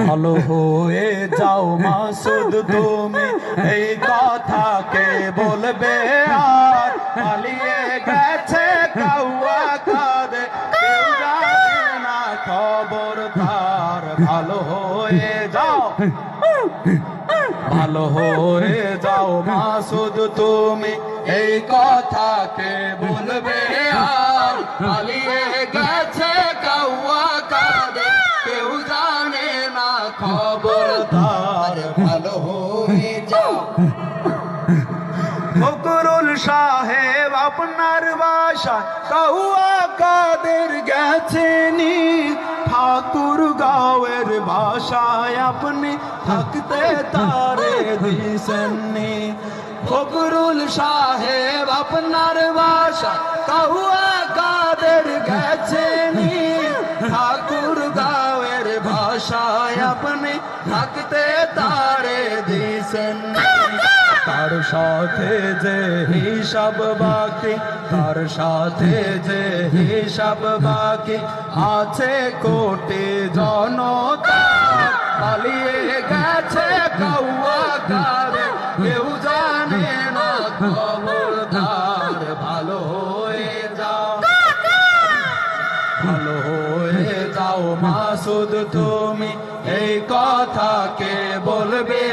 ভালো হয়ে যাও মা মাসুদ, তুমি এই কথা কে বলবে আর। পালিয়ে গেছে কাউয়া জানে না খবর তার ভালো হয়ে যাও। ভালো হয়ে যাও মা শুধু তুমি এই কথাকে বলবে আর গেছে কাউয়া কেউ জানে না খবর ভালো হয়ে যাও। ফকরুল সাহেব আপনার বাসা কাউয়া কাদের গেছেনি। ঠাকুর গাঁয়ের ভাষায় আপনি থাকতে তারে দিছেননি ফকরুল সাহেব আপনার বাসা কাউয়া কাদের গেছেনি ঠাকুর গাঁয়ের ভাষায় আপনি থাকতে তারে দিছেননি তার সাথে যে হিসাব বাকি, তার সাথে যে হিসাব বাকি আছে কোটি জনতা। পালিয়ে গেছে কৌয়া কেউ জানে না ভালো হয়ে যাও। ভালো হয়ে যাও মাসুদ, তুমি এই কথা কে বলবে।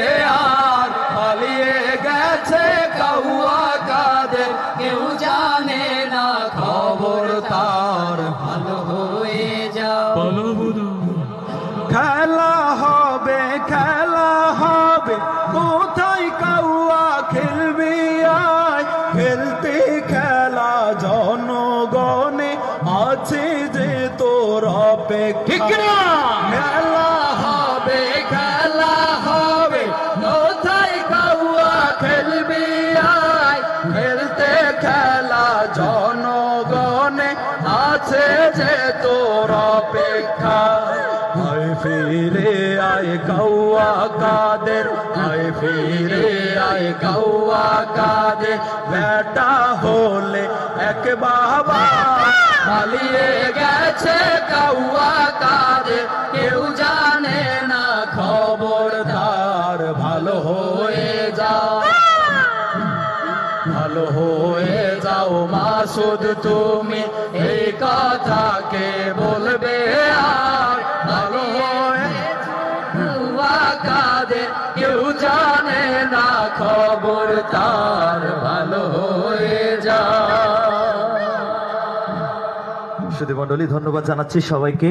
খেলতে খেলা জনগণে আছে যে তোর অপেক্ষা। খেলা হবে খেলা হবে। কোথায় কাউয়া খেলবি আয়। খেলতে খেলা জনগণে আছে যে তোর অপেক্ষা। ফিরে আয় কৌয়া কাদের, আয় ফিরে আয় কৌয়া কাদের। বেটা হলে এক বাবা পালিয়ে গেছে কৌয়া কাদের। কেউ জানে না খবরদার ভালো হয়ে যাও। ভালো হয়ে যাও মাসুদ, তুমি এই কথাকে বলবে সুধী মন্ডলী ধন্যবাদ জানাচ্ছি সবাইকে।